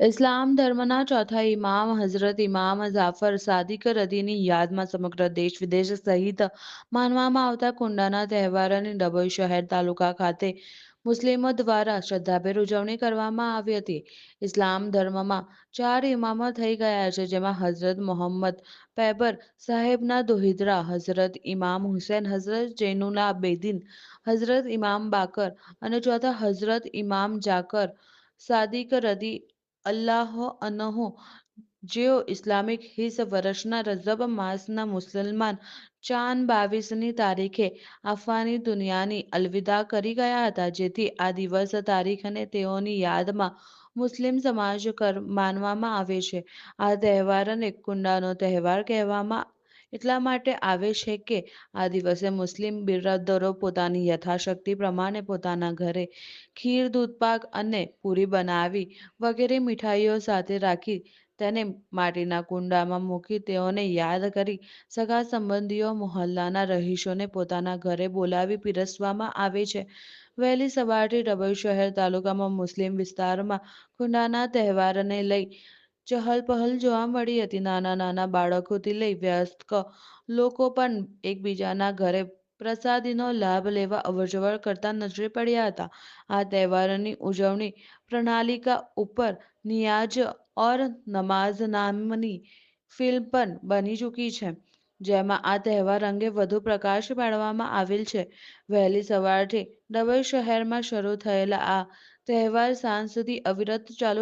ઇસ્લામ ધર્મના ચોથા ઇમામ હઝરત ઇમામ જાફર સાદિક રદીની યાદમાં સમગ્ર દેશ વિદેશ સહિત માનવામાં આવતા કુંડાના તહેવાર અને ડભોઈ શહેર તાલુકા ખાતે મુસ્લિમો દ્વારા શ્રદ્ધાભેર ઉજવણી કરવામાં આવી હતી. ઇસ્લામ ધર્મમાં ચાર ઇમામો થઈ ગયા છે, જેમાં હઝરત મોહમ્મદ પૈબર, સાહેબના દોહિદરા, હઝરત ઇમામ હુસૈન, હઝરત જૈનુલા બેદીન, હઝરત ઇમામ બાકર અને ચોથા હઝરત ઇમામ જાકર સાદિક રદી અલ્લાહ અનહુ, જેઓ ઇસ્લામિક હિસ વર્ષના રજબ માસના મુસલમાન ચાંદ બાવીસની તારીખે આફાની દુનિયાની અલવિદા કરી ગયા હતા. જેથી આ દિવસ તારીખ અને તેઓની યાદમાં મુસ્લિમ સમાજ કર, માનવામાં આવે છે. આ તહેવારને કુંડાનો તહેવાર કહેવામાં એટલા માટે આવે છે કે આ દિવસે મુસ્લિમ બિરાદરો પોતાની યથાશક્તિ પ્રમાણે પોતાના ઘરે ખીર દૂધપાક અને પૂરી બનાવી વગેરે મીઠાઈઓ સાથે રાખી તેને માટીના કુંડામાં મૂકી તેઓને યાદ કરી સગા સંબંધીઓ મોહલ્લાના રહીશોને પોતાના ઘરે બોલાવી પીરસવામાં આવે છે. વહેલી સવારથી ડભોઈ શહેર તાલુકામાં મુસ્લિમ વિસ્તારમાં કુંડાના તહેવારને લઈ ચહલપહલ જોવા મળી હતી. નાના નાના બાળકોથી લઈ વ્યસ્ત લોકો પણ એકબીજાના ઘરે પ્રસાદીનો લાભ લેવા અવરજવર કરતા નજરે પડ્યા હતા. આ તહેવારોની ઉજવણી પ્રણાલિકા ઉપર નિયાજ ઓર નમાઝ નામની ફિલ્મ પણ બની ચૂકી છે, જેમાં આ તહેવાર અંગે વધુ પ્રકાશ પાડવામાં આવેલ છે. વહેલી સવારથી ડબલ શહેરમાં શરૂ થયેલા આ તહેવાર સાંજ સુધી અવિરત ચાલુ